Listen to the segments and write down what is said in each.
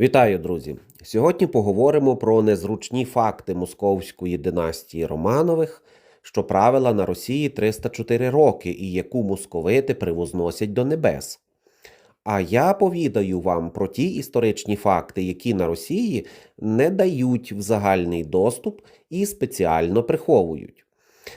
Вітаю, друзі! Сьогодні поговоримо про незручні факти московської династії Романових, що правила на Росії 304 роки і яку московити привозносять до небес. А я повідаю вам про ті історичні факти, які на Росії не дають в загальний доступ і спеціально приховують.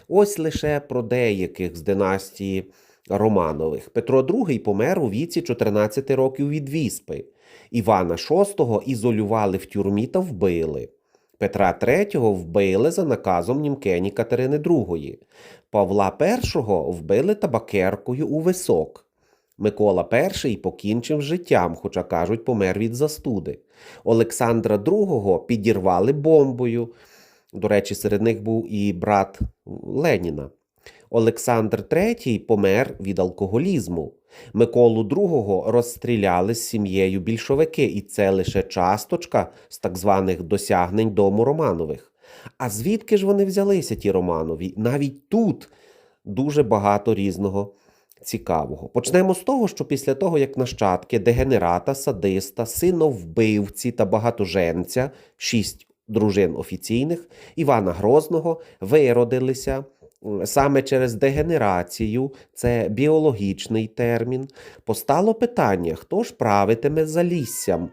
Ось лише про деяких з династії Романових. Петро II помер у віці 14 років від віспи. Івана VI ізолювали в тюрмі та вбили. Петра III вбили за наказом німкені Катерини II. Павла І вбили табакеркою у висок. Микола І покінчив життям, хоча кажуть, помер від застуди. Олександра II підірвали бомбою. До речі, серед них був і брат Леніна. Олександр III помер від алкоголізму. Миколу II розстріляли з сім'єю більшовики, і це лише часточка з так званих досягнень дому Романових. А звідки ж вони взялися, ті Романові? Навіть тут дуже багато різного цікавого. Почнемо з того, що після того, як нащадки дегенерата, садиста, синовбивці та багатоженця, шість дружин офіційних, Івана Грозного виродилися. Саме через дегенерацію, це біологічний термін, постало питання, хто ж правитиме заліссям.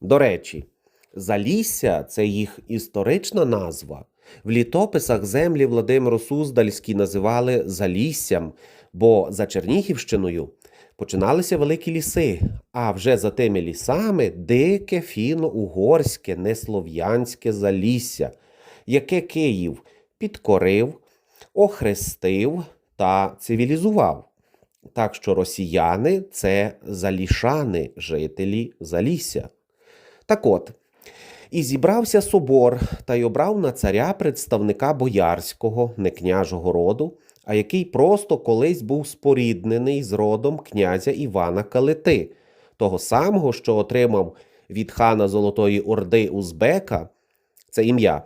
До речі, залісся це їх історична назва. В літописах землі Владимиро Суздальський називали Заліссям, бо за Чернігівщиною починалися великі ліси, а вже за тими лісами дике фіно-угорське, неслов'янське залісся, яке Київ підкорив, охрестив та цивілізував. Так що росіяни це залішани, жителі Залісся. Так от, і зібрався собор та й обрав на царя представника боярського, не княжого роду, а який просто колись був споріднений з родом князя Івана Калити, того самого, що отримав від хана Золотої Орди Узбека, це ім'я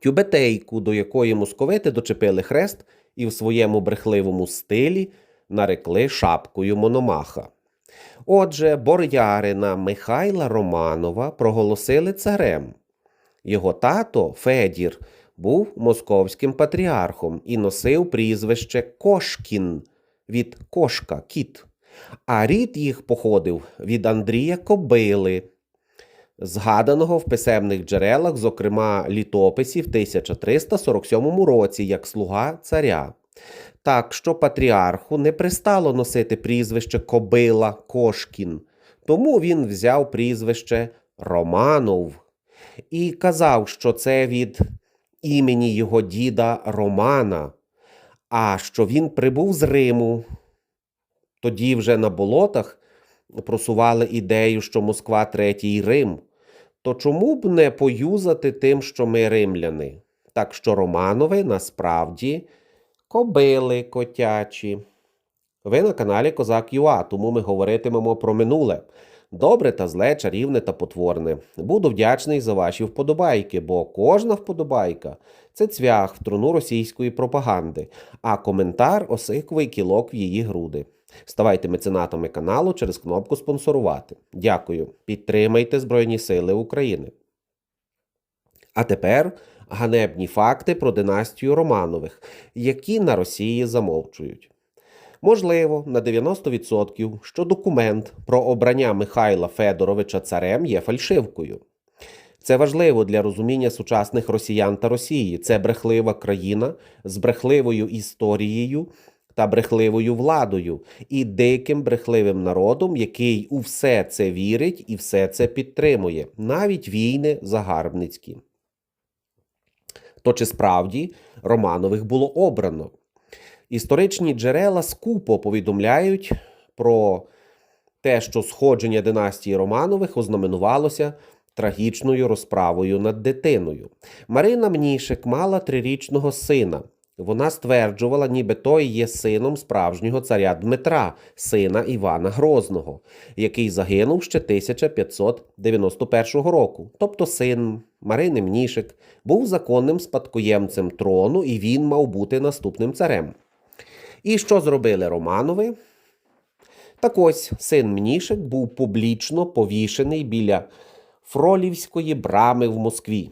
тюбетейку, до якої московити дочепили хрест і в своєму брехливому стилі нарекли шапкою Мономаха. Отже, боярина Михайла Романова проголосили царем. Його тато Федір був московським патріархом і носив прізвище Кошкін від кошка кіт, а рід їх походив від Андрія Кобили, згаданого в писемних джерелах, зокрема літописі в 1347 році, як слуга царя. Так що патріарху не пристало носити прізвище Кобила Кошкін, тому він взяв прізвище Романов і казав, що це від імені його діда Романа, а що він прибув з Риму. Тоді вже на болотах просували ідею, що Москва третій Рим то чому б не поюзати тим, що ми римляни? Так що Романови насправді кобили котячі. Ви на каналі Козак Юа, тому ми говоритимемо про минуле. Добре та зле, чарівне та потворне. Буду вдячний за ваші вподобайки, бо кожна вподобайка це цвях в труну російської пропаганди, а коментар осиковий кілок в її груди. Ставайте меценатами каналу через кнопку спонсорувати. Дякую. Підтримайте Збройні Сили України. А тепер ганебні факти про династію Романових, які на Росії замовчують. Можливо, на 90%, що документ про обрання Михайла Федоровича царем є фальшивкою. Це важливо для розуміння сучасних росіян та Росії. Це брехлива країна з брехливою історією та брехливою владою і диким брехливим народом, який у все це вірить і все це підтримує, навіть війни загарбницькі. То чи справді Романових було обрано? Історичні джерела скупо повідомляють про те, що сходження династії Романових ознаменувалося трагічною розправою над дитиною. Марина Мнішик мала трирічного сина. Вона стверджувала, ніби той є сином справжнього царя Дмитра, сина Івана Грозного, який загинув ще 1591 року. Тобто син Марини Мнішик був законним спадкоємцем трону, і він мав бути наступним царем. І що зробили Романови? Так ось син Мнішек був публічно повішений біля Фролівської брами в Москві.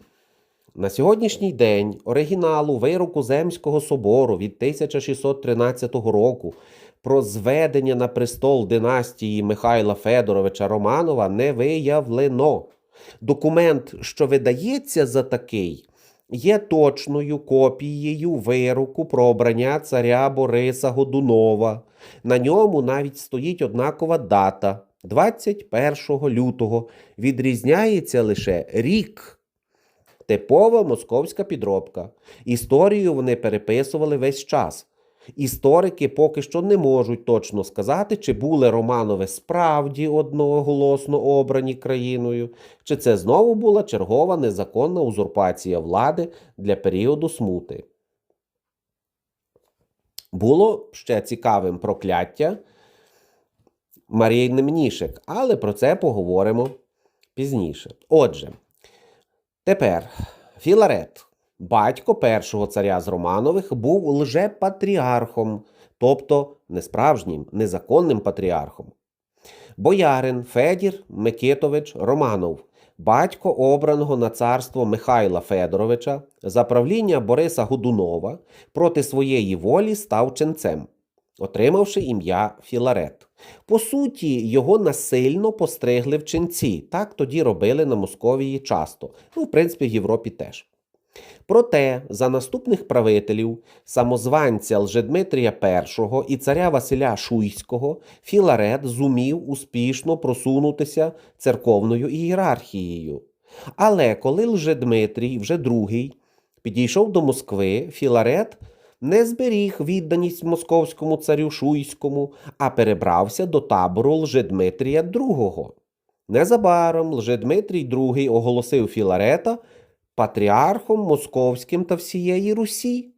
На сьогоднішній день оригіналу вироку Земського собору від 1613 року про зведення на престол династії Михайла Федоровича Романова не виявлено. Документ, що видається за такий, є точною копією вироку про обрання царя Бориса Годунова. На ньому навіть стоїть однакова дата 21 лютого. Відрізняється лише рік. Типова московська підробка. Історію вони переписували весь час. Історики поки що не можуть точно сказати, чи були Романови справді одноголосно обрані країною, чи це знову була чергова незаконна узурпація влади для періоду смути. Було ще цікавим прокляття Марії Немнішек, але про це поговоримо пізніше. Отже, тепер Філарет, батько першого царя з Романових, був лжепатріархом, тобто несправжнім, незаконним патріархом. Боярин Федір Микитович Романов, батько обраного на царство Михайла Федоровича, за правління Бориса Годунова проти своєї волі став ченцем, отримавши ім'я Філарет. По суті, його насильно постригли в ченці. Так тоді робили на Московії часто, ну, в принципі, в Європі теж. Проте за наступних правителів самозванця Лжедмитрія І і царя Василя Шуйського Філарет зумів успішно просунутися церковною ієрархією. Але коли Лжедмитрій, вже другий, підійшов до Москви, Філарет не зберіг відданість московському царю Шуйському, а перебрався до табору Лжедмитрія II. Незабаром Лжедмитрій II оголосив Філарета патріархом московським та всієї Русі.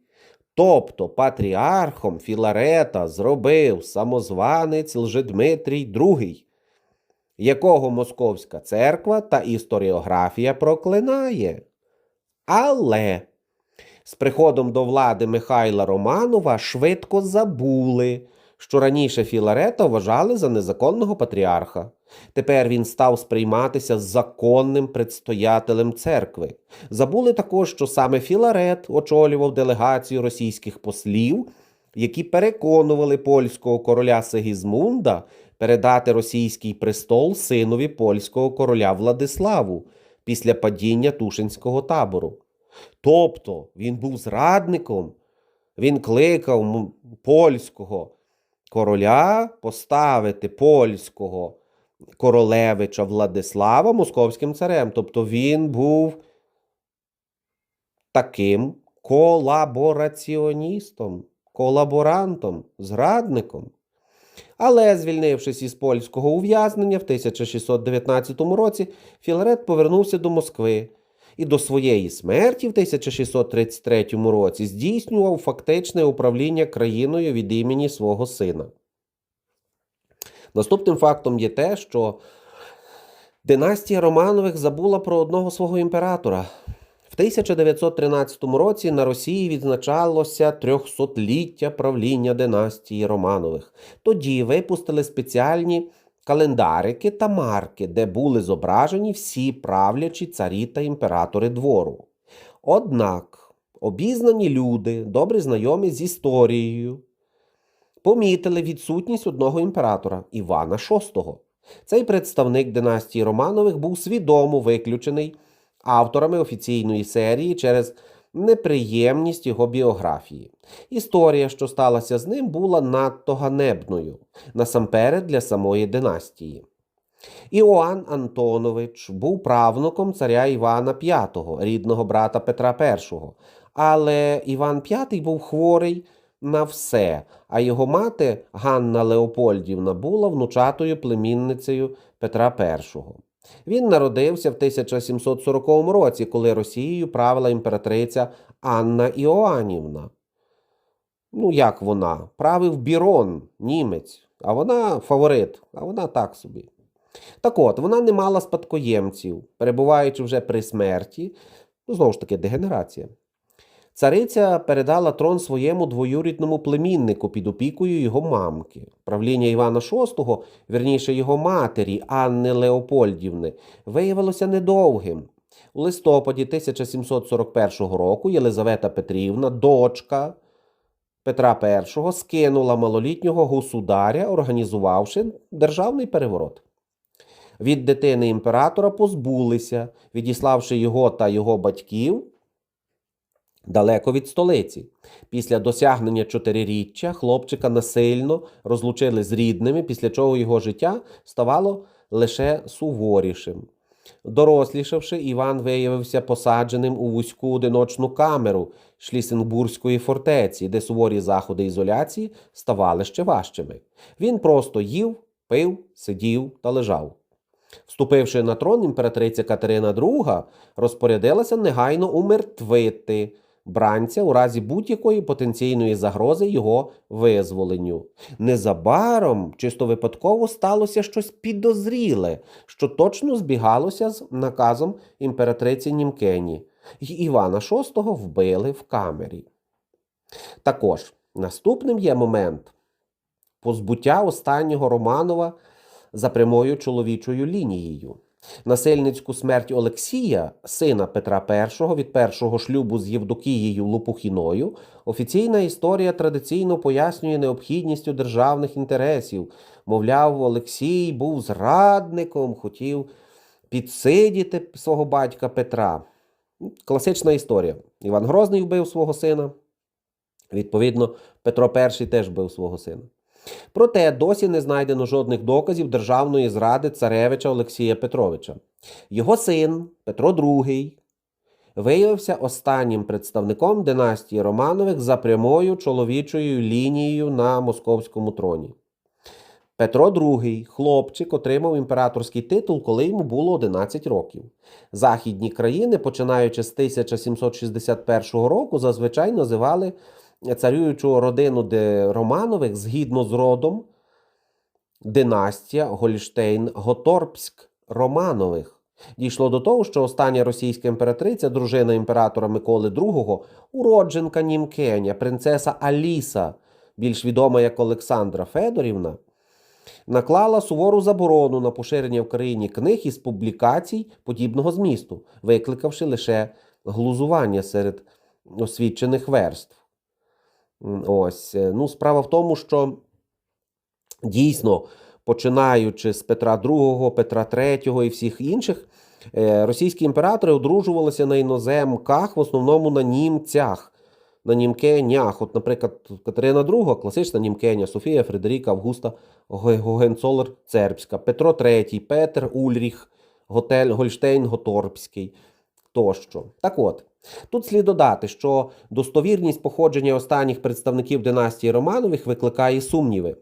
Тобто патріархом Філарета зробив самозванець Лжедмитрій II, якого Московська церква та історіографія проклинає. Але з приходом до влади Михайла Романова швидко забули, що раніше Філарета вважали за незаконного патріарха. Тепер він став сприйматися законним предстоятелем церкви. Забули також, що саме Філарет очолював делегацію російських послів, які переконували польського короля Сигізмунда передати російський престол синові польського короля Владиславу після падіння Тушинського табору. Тобто він був зрадником, він кликав польського короля поставити польського королевича Владислава московським царем. Тобто він був таким колабораціоністом, колаборантом, зрадником. Але, звільнившись із польського ув'язнення в 1619 році, Філарет повернувся до Москви і до своєї смерті в 1633 році здійснював фактичне управління країною від імені свого сина. Наступним фактом є те, що династія Романових забула про одного свого імператора. В 1913 році на Росії відзначалося трьохсотліття правління династії Романових. Тоді випустили спеціальні календарики та марки, де були зображені всі правлячі царі та імператори двору. Однак обізнані люди, добре знайомі з історією, помітили відсутність одного імператора Івана VI. Цей представник династії Романових був свідомо виключений авторами офіційної серії через неприємність його біографії. Історія, що сталася з ним, була надто ганебною, насамперед для самої династії. Іоанн Антонович був правнуком царя Івана V, рідного брата Петра І. Але Іван V був хворий на все, а його мати Ганна Леопольдівна була внучатою племінницею Петра І. Він народився в 1740 році, коли Росією правила імператриця Анна Іоанівна. Ну, як вона? Правив Бірон, німець, а вона фаворит, а вона так собі. Так от, вона не мала спадкоємців, перебуваючи вже при смерті, ну, знову ж таки, дегенерація. Цариця передала трон своєму двоюрідному племіннику під опікою його мамки. Правління Івана VI, вірніше його матері Анни Леопольдівни, виявилося недовгим. У листопаді 1741 року Єлизавета Петрівна, дочка Петра І, скинула малолітнього государя, організувавши державний переворот. Від дитини імператора позбулися, відіславши його та його батьків далеко від столиці. Після досягнення чотириріччя хлопчика насильно розлучили з рідними, після чого його життя ставало лише суворішим. Дорослішавши, Іван виявився посадженим у вузьку одиночну камеру Шлісенбурзької фортеці, де суворі заходи ізоляції ставали ще важчими. Він просто їв, пив, сидів та лежав. Вступивши на трон, імператриця Катерина II розпорядилася негайно умертвити бранця у разі будь-якої потенційної загрози його визволенню. Незабаром, чисто випадково, сталося щось підозріле, що точно збігалося з наказом імператриці Німкені. І Івана VI вбили в камері. Також наступним є момент позбуття останнього Романова за прямою чоловічою лінією. Насильницьку смерть Олексія, сина Петра І від першого шлюбу з Євдокією Лопухіною, офіційна історія традиційно пояснює необхідністю державних інтересів. Мовляв, Олексій був зрадником, хотів підсидіти свого батька Петра. Класична історія. Іван Грозний вбив свого сина. Відповідно, Петро І теж вбив свого сина. Проте досі не знайдено жодних доказів державної зради царевича Олексія Петровича. Його син Петро II виявився останнім представником династії Романових за прямою чоловічою лінією на московському троні. Петро II, хлопчик, отримав імператорський титул, коли йому було 11 років. Західні країни, починаючи з 1761 року, зазвичай називали царюючу родину де Романових згідно з родом династія Гольштейн-Готорпськ Романових. Дійшло до того, що остання російська імператриця, дружина імператора Миколи II, уродженка Німкеня, принцеса Аліса, більш відома як Олександра Федорівна, наклала сувору заборону на поширення в країні книг із публікацій подібного змісту, викликавши лише глузування серед освічених верств. Ось. е, Ну, справа в тому, що дійсно, починаючи з Петра II, Петра III і всіх інших, е, російські імператори одружувалися на іноземках, в основному на німцях, на німкенях. От, наприклад, Катерина II, класична німкеня, Софія Фредеріка Августа Гогенцолер Цербська, Петро III, Петер Ульріх, Готель Гольштейн Готорпський тощо. Так от, тут слід додати, що достовірність походження останніх представників династії Романових викликає сумніви.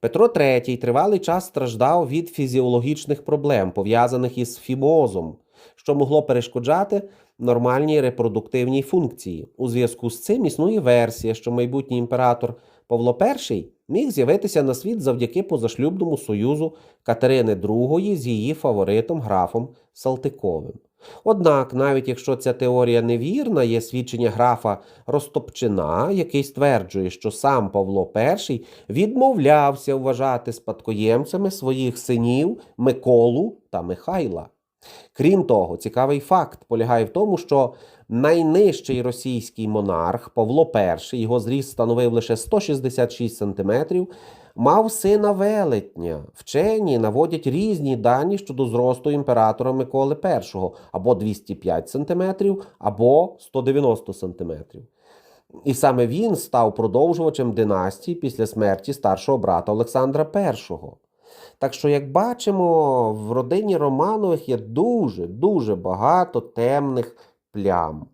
Петро III тривалий час страждав від фізіологічних проблем, пов'язаних із фімозом, що могло перешкоджати нормальній репродуктивній функції. У зв'язку з цим існує версія, що майбутній імператор Павло І міг з'явитися на світ завдяки позашлюбному союзу Катерини II з її фаворитом графом Салтиковим. Однак, навіть якщо ця теорія невірна, є свідчення графа Ростопчина, який стверджує, що сам Павло І відмовлявся вважати спадкоємцями своїх синів Миколу та Михайла. Крім того, цікавий факт полягає в тому, що найнижчий російський монарх Павло І, його зріст становив лише 166 см, мав сина велетня. Вчені наводять різні дані щодо зросту імператора Миколи І або 205 см, або 190 см. І саме він став продовжувачем династії після смерті старшого брата Олександра І. Так що, як бачимо, в родині Романових є дуже, дуже багато темних плям.